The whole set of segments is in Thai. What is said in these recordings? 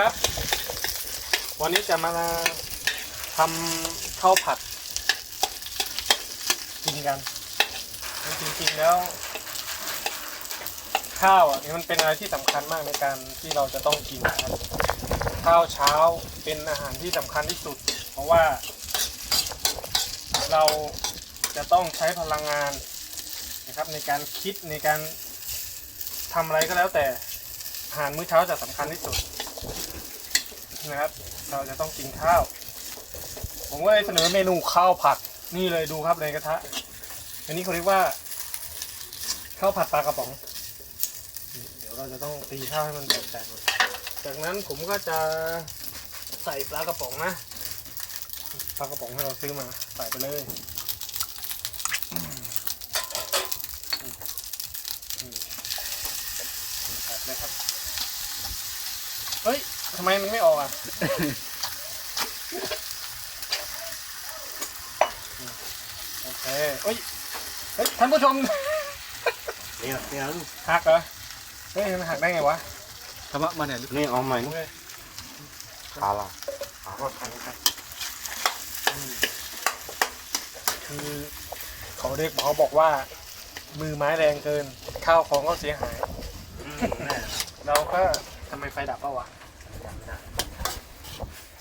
ครับ วันนี้จะมาทำข้าวผัด กินกัน จริงๆแล้ว ข้าวอะนี่มันเป็นอะไรที่สำคัญมากในการที่เราจะต้องกินนะครับข้าวเช้าเป็นอาหารที่สำคัญที่สุด เพราะว่า เราจะต้องใช้พลังงานนะครับในการคิดในการทำอะไรก็แล้วแต่อาหารมื้อเช้าจะสำคัญที่สุด นะครับ เราจะต้องกินข้าว ผมก็เลยเสนอเมนูข้าวผัดนี่เลยดูครับในกระทะ อันนี้เขาเรียกว่าข้าวผัดปลากระป๋อง เดี๋ยวเราจะต้องตีข้าวให้มันแตกๆก่อนจากนั้นผมก็จะใส่ปลากระป๋องนะปลากระป๋องที่เราซื้อมาใส่ไปเลยใส่เลยครับ เฮ้ยำไมมันไม่ออกอะ โอเคเฮ้ยเฮ้ยท่านผู้ชม เนี่ยเนี่ยหักเหรอ เฮ้ยมันหักได้ไงวะธรรมะมาเนี่ยนี่เอาใหม่โอเคขาละขาก็ทันครับคือเขาเรียกเขาบอกว่า มือไม้แรงเกิน ข้าวของก็เสียหายแน่เราก็ทำไมไฟดับเปล่าวะ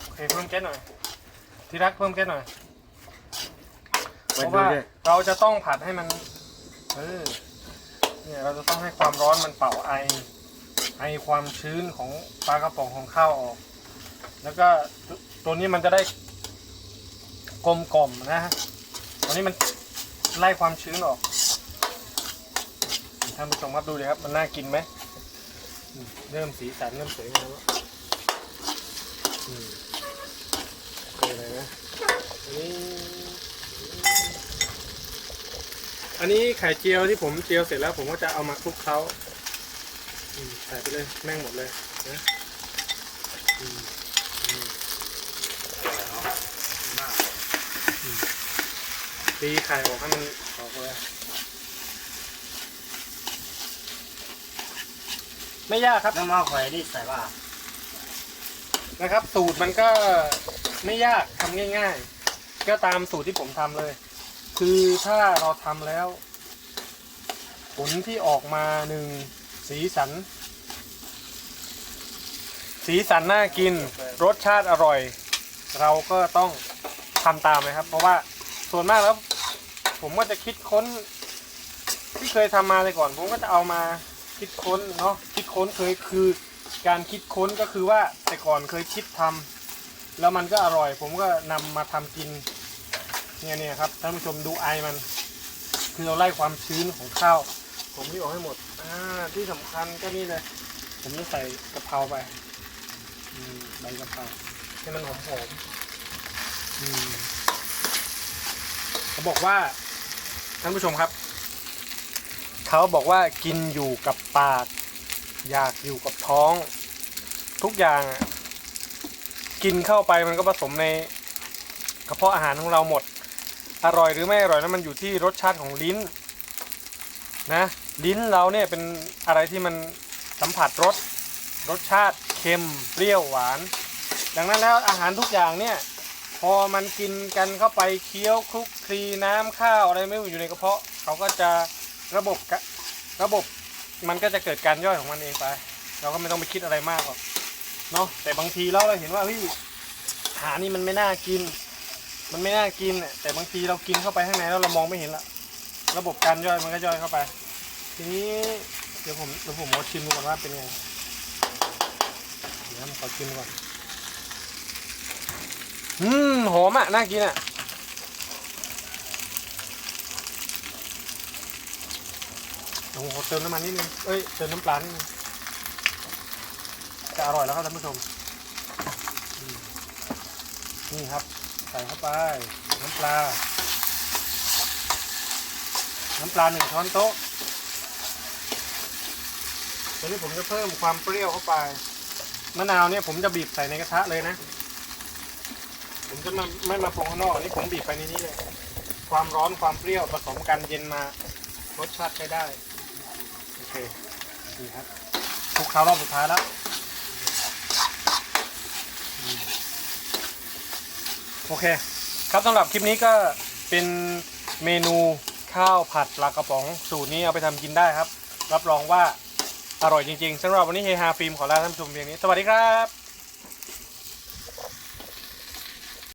โอเคเพิ่มแก๊สหน่อย ที่รักเพิ่มแก๊สหน่อย เพไปราะดูว่าดิเราจะต้องผัดให้มัน เออ เนี่ยเราจะต้องให้ความร้อนมันเป่าไอ ไอความชื้นของปลากระป๋องของข้าวออก แล้วก็ตตัวนี้มันจะได้กลมกล่อมนะฮะตัวนี้มันไล่ความชื้นออก ท่านผู้ชมครับดูเลยครับ มันน่ากินไหมอืมเริ่มสีสันเริ่มสวยงามแล้ว อืมโอเคเลยนะอันนี้อันนี้ไข่เจียวที่ผมเจียวเสร็จแล้ว ผมก็จะเอามาคลุกเคล้าใส่ไปเลยแม่งหมดเลยนะตีไข่ออกให้มันออกเลยไม่ยากครับน้ำมันไข่นี่ใส่ว่า นะครับ สูตรมันก็ไม่ยากทำง่าย ๆ ก็ตามสูตรที่ผมทำเลย คือถ้าเราทำแล้ว ผลที่ออกมาหนึ่งสีสัน สีสันน่ากินรสชาติอร่อย เราก็ต้องทำตามเลยครับ เพราะว่าส่วนมากแล้ว ผมก็จะคิดค้น ที่เคยทำมาเลยก่อน ผมก็จะเอามาคิดค้นเนาะคิดค้นเคยคือ การคิดค้นก็คือว่าแต่ก่อนเคยคิดทำแล้วมันก็อร่อย ผมก็นำมาทำกินเนี่ยเนี่ยครับท่านผู้ชมดูไอมัน คือเราไล่ความชื้นของข้าว ผมที่ออกให้หมดอ่าที่สำคัญก็นี่เลย ผมจะใส่กะเพราไปใบกะเพราให้มันหอมหอมๆอืมเขาบอกว่าท่านผู้ชมครับ เขาบอกว่ากินอยู่กับปาก อยากอยู่กับท้อง ทุกอย่างอะกินเข้าไปมันก็ผสมในกระเพาะอาหารของเราหมด อร่อยหรือไม่อร่อยนั้นมันอยู่ที่รสชาติของลิ้นนะลิ้นเราเนี่ยเป็นอะไรที่มันสัมผัสรสรสชาติเค็มเปรี้ยวหวาน ดังนั้นแล้วอาหารทุกอย่างเนี่ยพอมันกินกันเข้าไปเคี้ยวคลุกคลีน้ำข้าวอะไรไม่อยู่ในกระเพาะเขาก็จะระบบกะระบบ มันก็จะเกิดการย่อยของมันเองไป เราก็ไม่ต้องไปคิดอะไรมากหรอกเนาะแต่บางทีเราเราเห็นว่าเฮ้ยอาหารนี่มันไม่น่ากิน มันไม่น่ากินเนี่ยแต่บางทีเรากินเข้าไปข้างในแล้วเรามองไม่เห็นละระบบการย่อยมันก็ย่อยเข้าไป ทีนี้เดี๋ยวผมเดี๋ยวผมขอชิมดูก่อนว่าเป็นไงเดี๋ยวผมขอชิมก่อนอืมหอมอะน่ากินอะเดี๋ยว ผมขอเติมน้ำมันนิดนึง เอ้ย เติมน้ำปลานิดนึงจะอร่อยแล้วครับท่านผู้ชม นี่ครับ ใส่เข้าไป น้ำปลา น้ำปลาหนึ่งช้อนโต๊ะตอนนี้ผมจะเพิ่มความเปรี้ยวเข้าไป มะนาวเนี่ยผมจะบีบใส่ในกระทะเลยนะ ผมจะมาไม่มาปรุงข้างนอกอันนี้ผมบีบไปในนี้เลย ความร้อนความเปรี้ยวผสมกันเย็นมารสชาติใช้ได้ คดีครับคลุกเคล้ารอบสุดท้ายแล้วโอเค ครับสำหรับคลิปนี้ก็เป็นเมนูข้าวผัดปลากระป๋องสูตรนี้เอาไปทำกินได้ครับ รับรองว่าอร่อยจริงๆสำหรับวันนี้เฮฮาฟิล์มขอลาท่านผู้ชมเพียงนี้ สวัสดีครับ